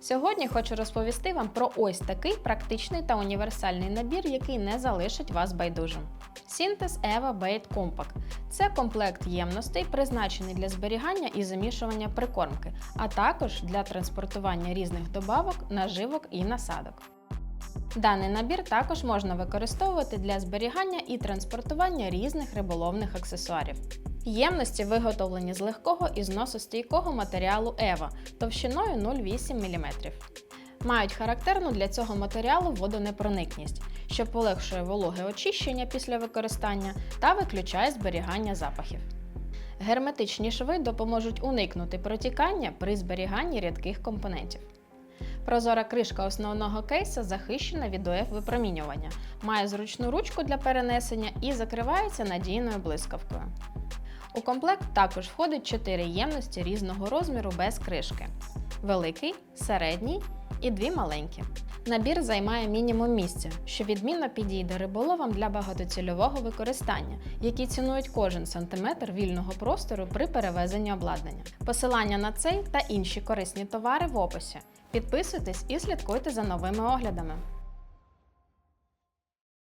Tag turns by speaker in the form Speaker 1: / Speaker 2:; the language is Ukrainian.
Speaker 1: Сьогодні хочу розповісти вам про ось такий практичний та універсальний набір, який не залишить вас байдужим. Synthes Eva Bait Compact – це комплект ємностей, призначений для зберігання і замішування прикормки, а також для транспортування різних добавок, наживок і насадок. Даний набір також можна використовувати для зберігання і транспортування різних риболовних аксесуарів. Ємності виготовлені з легкого і зносостійкого матеріалу Ева товщиною 0,8 мм. Мають характерну для цього матеріалу водонепроникність, що полегшує вологе очищення після використання та виключає зберігання запахів. Герметичні шви допоможуть уникнути протікання при зберіганні рідких компонентів. Прозора кришка основного кейса захищена від ОФ випромінювання, має зручну ручку для перенесення і закривається надійною блискавкою. У комплект також входить 4 ємності різного розміру без кришки: великий, середній і дві маленькі. Набір займає мінімум місця, що відмінно підійде риболовам для багатоцільового використання, які цінують кожен сантиметр вільного простору при перевезенні обладнання. Посилання на цей та інші корисні товари в описі. Підписуйтесь і слідкуйте за новими оглядами.